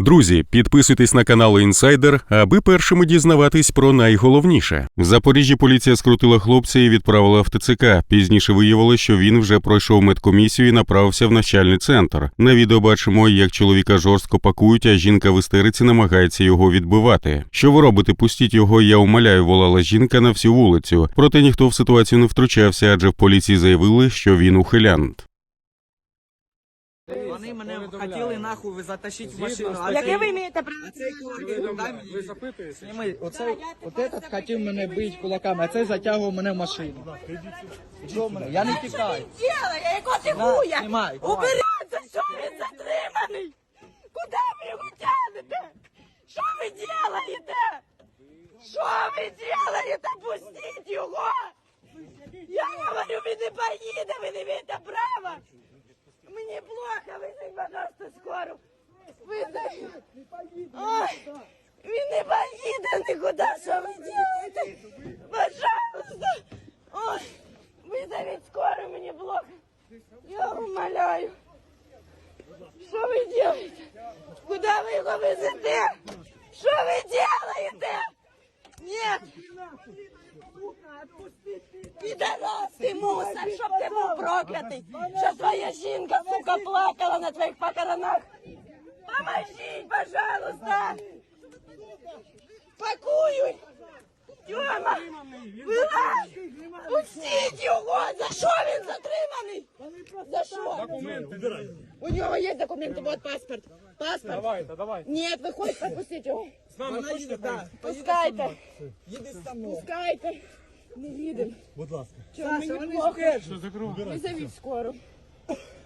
Друзі, підписуйтесь на канал Інсайдер, аби першими дізнаватись про найголовніше. В Запоріжжі поліція скрутила хлопця і відправила в ТЦК. Пізніше виявилося, що він вже пройшов медкомісію і направився в навчальний центр. На відео бачимо, як чоловіка жорстко пакують, а жінка в істериці намагається його відбивати. Що ви робите? Пустіть його, я умоляю, волала жінка на всю вулицю. Проте ніхто в ситуацію не втручався, адже в поліції заявили, що він ухилянт. Вони мене хотіли нахуй затащити в машину. А Яке ви маєте право? Цей кулак, дай мені. Ви запитуєте? Сніми, оцей, от этот хотів мене бити кулаками, а цей затягував мене в машину. Що мене? Я не тікаю. Ділає, якого ти На, хуя? знімай, давай. Уберіться, що він затриманий? Куди ви його тягнете? Що ви робите? Що ви робите? Пустіть його! Я говорю, він не поїде, ви не маєте права! Пожалуйста, скору! Визовіть! Ой, він не поїде нікуди, що ви робите? Пожалуйста! Ой, визовіть скору, мені плохо! Я умоляю! Що ви робите? Куди ви його везете? Що ви робите? Нет! Підарас ти мусор, щоб ти був проклятий, що твоя жінка, сука, плакала на твоїх похоронах. Поможіть, пожалуйста! Пакуй! Тьома! Вилазь! Пустіть його! За що він затриманий? За що? У нього є документи, вот паспорт. Паспорт. Давайте, давайте. Нет, виходь, пропустіть його. З нами хочете поїхати? Пускайте, Їди з мною. пускайте. Не їдемо. Будь ласка. Чого мені плохо? Що закрою? Визовіть скору.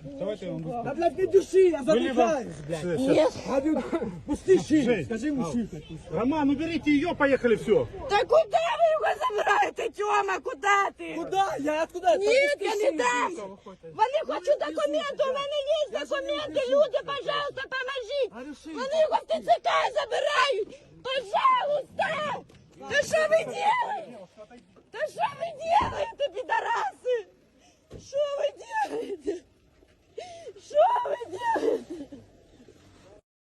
Давайте я вам А блядь, не души, я задыхаюсь, блядь. Нет. А ты пусти шею, скажи ему шею. Роман, уберите ее, поехали, все. Та куди ви його забираєте, Тьома? Куди ти? Куда? Я откуда? Ні, я не дам. Вони хочуть документи, у мене є документи. Люди, пожалуйста, поможіть. Вони його в ТЦК забирають. Пожалуйста. Та що ви робите? Та що ви